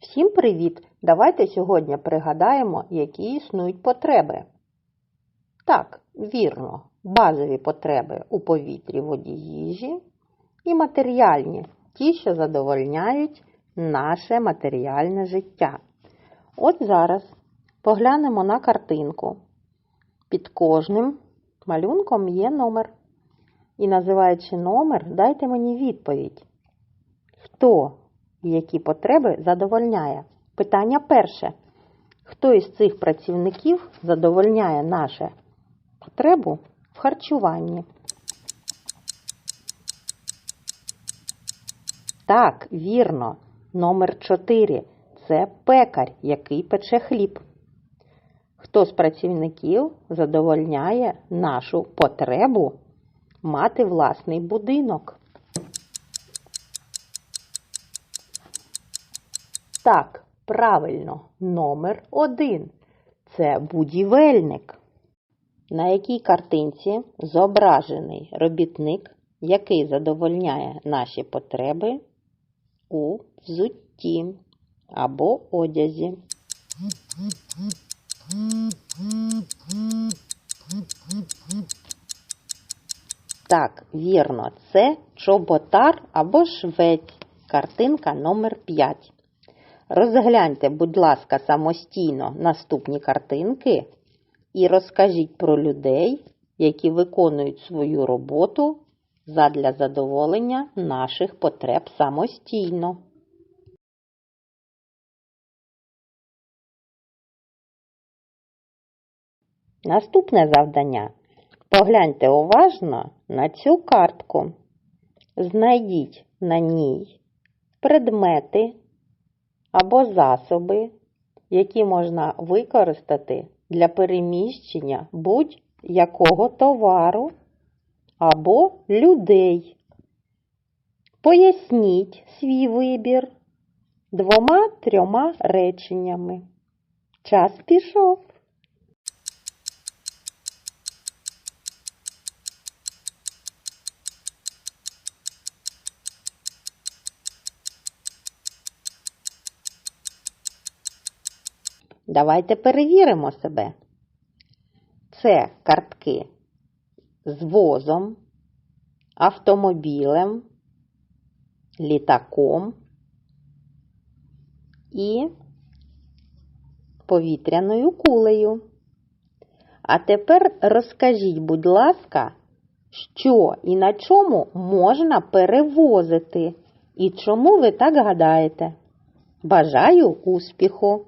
Всім привіт! Давайте сьогодні пригадаємо, які існують потреби. Так, вірно, базові потреби у повітрі, воді, їжі і матеріальні, ті, що задовольняють наше матеріальне життя. От зараз поглянемо на картинку. Під кожним малюнком є номер. І називаючи номер, дайте мені відповідь. Хто які потреби задовольняє? Питання перше. Хто із цих працівників задовольняє нашу потребу в харчуванні? Так, вірно. Номер 4 це пекар, який пече хліб. Хто з працівників задовольняє нашу потребу мати власний будинок? Так, правильно, номер один це будівельник. На якій картинці зображений робітник, який задовольняє наші потреби у взутті або одязі? Так, вірно, це чоботар або швець. Картинка номер 5. Розгляньте, будь ласка, самостійно наступні картинки і розкажіть про людей, які виконують свою роботу задля задоволення наших потреб самостійно. Наступне завдання. Погляньте уважно на цю картку. Знайдіть на ній предмети або засоби, які можна використати для переміщення будь-якого товару або людей. Поясніть свій вибір двома-трьома реченнями. Час пішов. Давайте перевіримо себе. Це картки з возом, автомобілем, літаком і повітряною кулею. А тепер розкажіть, будь ласка, що і на чому можна перевозити, і чому ви так гадаєте? Бажаю успіху!